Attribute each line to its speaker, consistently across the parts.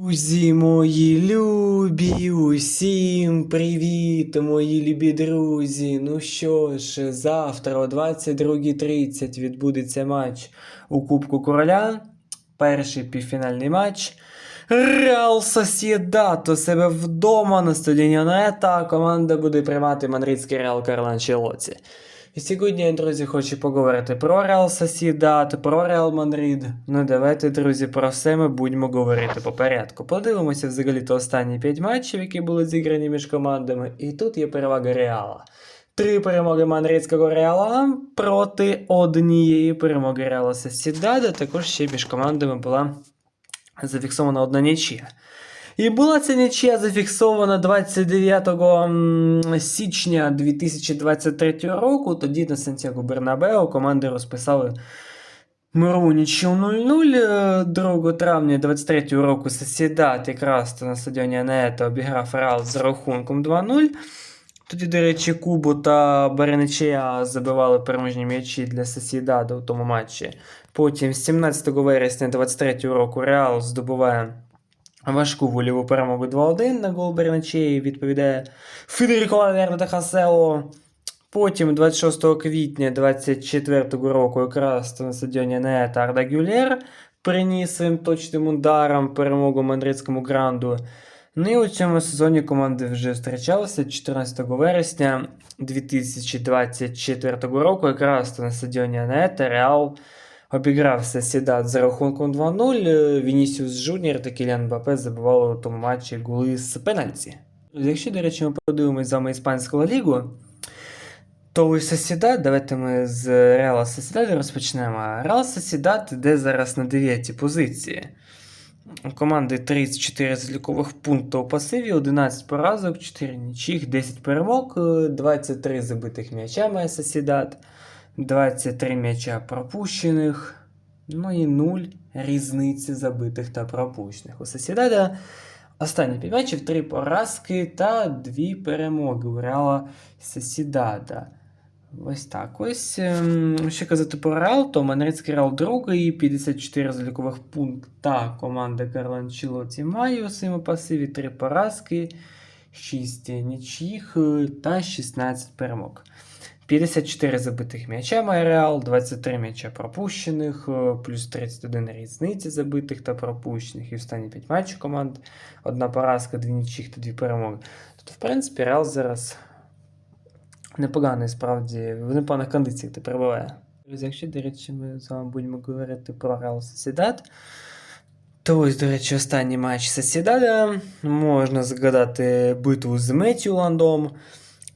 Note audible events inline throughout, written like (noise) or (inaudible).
Speaker 1: Друзі мої любі, усім привіт, мої любі друзі. Ну що ж, завтра о 22.30 відбудеться матч у Кубку Короля. Перший півфінальний матч. Реал Сосєдат у себе вдома на стадіоні Нета. Команда буде приймати мадридський Реал Карло Анчелоті. І сьогодні я, друзі, хочу поговорити про Реал Сосідат, про Реал Мадрид. Ну давайте, друзі, про все ми будемо говорити по порядку. Подивимося взагалі-то останні 5 матчів, які були зіграні між командами. І тут є перевага Реала. Три перемоги мадридського Реала проти однієї перемоги Реала Сосідада. Також ще між командами була зафіксована одна нічия. І була ця нічия зафіксована 29 січня 2023 року. Тоді на Сантьяго Бернабео команди розписали мирову нічию 0-0. Е, 2 травня 23 року Сосідат якраз на стадіоні Анета обіграв Реал з рахунком 2-0. Тоді, до речі, Кубу та Береничея забивали переможні м'ячі для Сосідада у тому матчі. Потім, 17 вересня 23 року, Реал здобуває важку вольову перемогу 2-1 на гол Берначеї відповідає Федеріко Валерно та Хасело. Потім 26 квітня 24 року якраз на стадіоні Нета Арда Гюлєр приніс своїм точним ударом перемогу мадридському гранду. Ну і у цьому сезоні команди вже зустрічалися 14 вересня 2024 року, якраз на стадіоні Нета Реал обігрався Сідат за рахунком 2-0. Е, Вінісіус Жуніор та Кіліан Бапе забивали у тому матчі голи з пенальті. Якщо, до речі, ми подивимось з вами іспанську лігу, то ось Сосідат, давайте ми з Реала Сосідат розпочнемо. Реал Сосідат йде зараз на 9 позиції. У команди 34 залікових пункти у пасиві, 11 поразок, 4 нічих, 10 перемог, е, 23 забитих м'яча має Сосідат. 23 м'яча пропущених, ну і 0 різниці забитих та пропущених. У Сосідада останні 5 матчів 3 поразки та 2 перемоги у Реала Сосідада. Ось так. Ось ем, що казати про Реал, то Мадридський Реал другий, 54 залікових пункта команда Карло Анчелоті має у своєму пасиві 3 поразки, 6 нічих е, та 16 перемог. 54 забитих м'яча має Реал, 23 м'яча пропущених, е, плюс 31 різниці забитих та пропущених. І останні 5 матчів команд. Одна поразка, дві нічих та дві перемоги. Тобто, в принципі, Реал зараз непоганий, справді, в непоганих кондиціях ти перебуває. Якщо, до речі, ми з вами будемо говорити про Реал Сосідат, то ось, до речі, останній матч Сосідада. Можна згадати битву з Метюландом.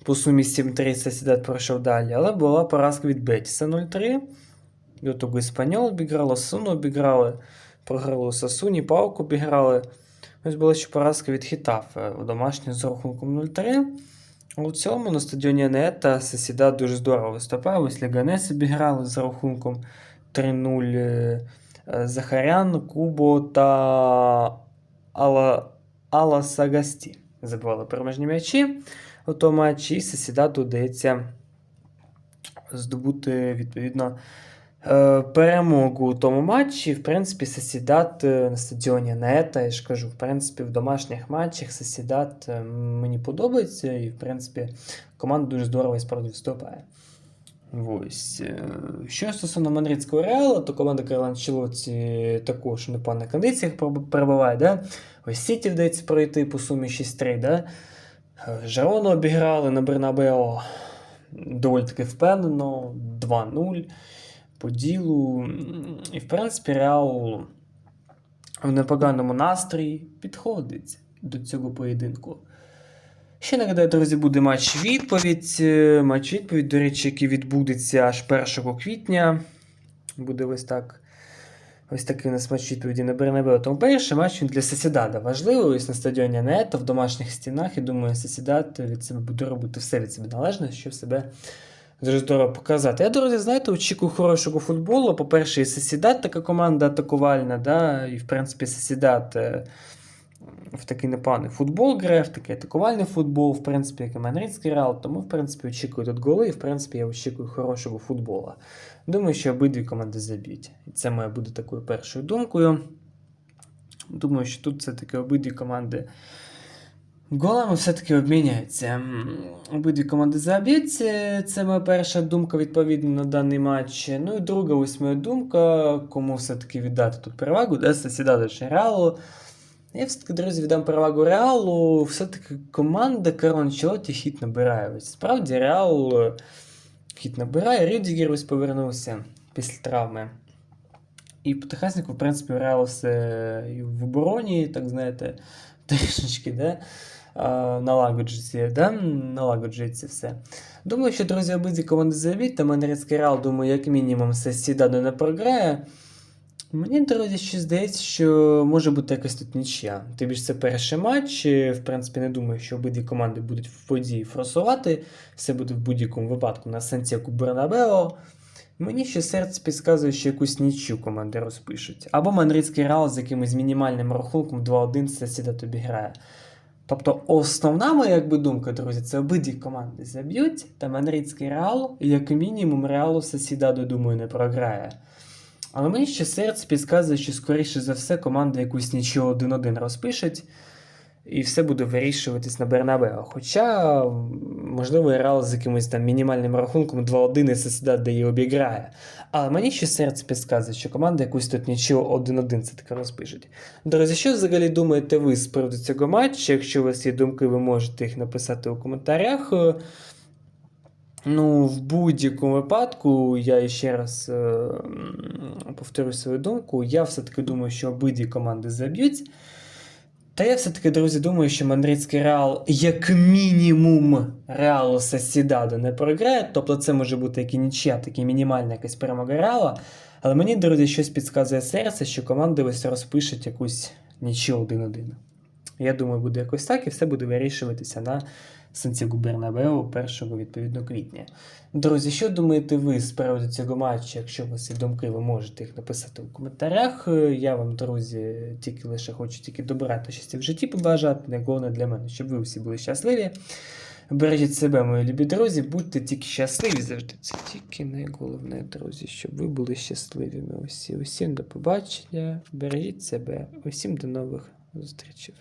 Speaker 1: По сумі 7-3 Сосідат пройшов далі, але була поразка від Бетіса 0-3. До того Іспаньол обіграли, Суну обіграли, програли у Сасуні, Пауку обіграли. Ось була ще поразка від Хітафе у домашньому з рахунком 0-3. А у цілому на стадіоні Нета Сосідат дуже здорово виступає. Ось Леганес обіграли з рахунком 3-0 е, Захарян, Кубо та Ала, Ала Сагасті. Забивали переможні м'ячі у тому матчі, і Сосідату вдається здобути відповідно е, перемогу у тому матчі. В принципі, Сосідат е, на стадіоні Нета, я ж кажу, в принципі, в домашніх матчах Сосідат е, мені подобається, і в принципі команда дуже здорово і справді виступає. Ось. е, Що стосовно мадридського реалу, то команда Карла Анчелоті також в непоганих кондиціях перебуває. Да? Ось Сіті вдається пройти по сумі 6-3. Да? Жерону обіграли на Бернабео доволі таки впевнено, 2-0 по ділу. І, в принципі, Реал в непоганому настрої підходить до цього поєдинку. Ще нагадаю, друзі, буде матч відповідь. Е, Матч відповідь, до речі, який відбудеться аж 1 квітня. Буде ось так. Ось такий у нас матч відповіді на Бернабео. Тому перший матч він для Сосідада важливий. Ось на стадіоні Нето, в домашніх стінах. І думаю, Сосідад від себе буде робити все від себе належне, щоб себе дуже здорово показати. Я, друзі, знаєте, очікую хорошого футболу. По-перше, і Сосідад така команда атакувальна, да? і в принципі Сосідад е, в такий непоганий футбол грає, в такий атакувальний футбол, в принципі, як і Мадридський Реал. Тому, в принципі, очікую тут голи, і в принципі, я очікую хорошого футболу. Думаю, що обидві команди заб'ють. І це має бути такою першою думкою. Думаю, що тут все-таки обидві команди голами все-таки обміняються. Обидві команди заб'ють. Це це моя перша думка відповідно на даний матч. Ну і друга ось моя думка, кому все-таки віддати тут перевагу, де сідати чи Реалу. Я все-таки, друзі, віддам перевагу Реалу. Все-таки команда Карон Анчелоті хід набирає. Справді Реал е, хід набирає. Рюдігер ось повернувся після травми. І потихесеньку, в принципі, Реал все і в обороні, так знаєте, (laughs) трішечки, да? налагоджується, да? налагоджується все. Думаю, що, друзі, обидві команди заб'ють, та Мандрецький Реал, думаю, як мінімум, все сідано не програє. Мені, друзі, ще здається, що може бути якась тут нічия. Тим більше це перший матч. В принципі, не думаю, що обидві команди будуть в воді форсувати. Все буде в будь-якому випадку на Сантьяку Бернабео. Мені ще серце підказує, що якусь нічю команди розпишуть. Або Мандридський Реал з якимось мінімальним рахунком 2-1 це сідати обіграє. Тобто основна моя якби, думка, друзі, це обидві команди заб'ють, та Мандридський Реал, як мінімум, Реалу Сосідаду, думаю, не програє. Але мені ще серце підказує, що скоріше за все команда якусь нічого 1-1 розпишеть, і все буде вирішуватись на Бернабео. Хоча, можливо, Реал з якимось там мінімальним рахунком 2-1 і Сосідад її обіграє. Але мені ще серце підказує, що команда якусь тут нічого 1-1 це таке розпишуть. Друзі, що взагалі думаєте ви з приводу цього матчу? Якщо у вас є думки, ви можете їх написати у коментарях. Ну, в будь-якому випадку, я ще раз е, повторю свою думку. Я все-таки думаю, що обидві команди заб'ють. Та я все-таки, друзі, думаю, що Мандридський Реал, як мінімум, Реалу Сосідадо не програє. Тобто це може бути як і нічия, так і мінімальна якась перемога Реала. Але мені, друзі, щось підказує серце, що команди ось розпишуть якусь нічию 1-1. Я думаю, буде якось так, і все буде вирішуватися на Сантьяго Бернабеу 1 відповідно квітня. Друзі, що думаєте ви з приводу цього матчу? Якщо у вас є думки, ви можете їх написати у коментарях. Я вам, друзі, тільки лише хочу тільки добра та щастя в житті побажати. Найголовне для мене, щоб ви всі були щасливі. Бережіть себе, мої любі друзі, будьте тільки щасливі завжди. Це тільки найголовне, друзі, щоб ви були щасливими. Усі. Усім до побачення, бережіть себе, усім до нових зустрічей.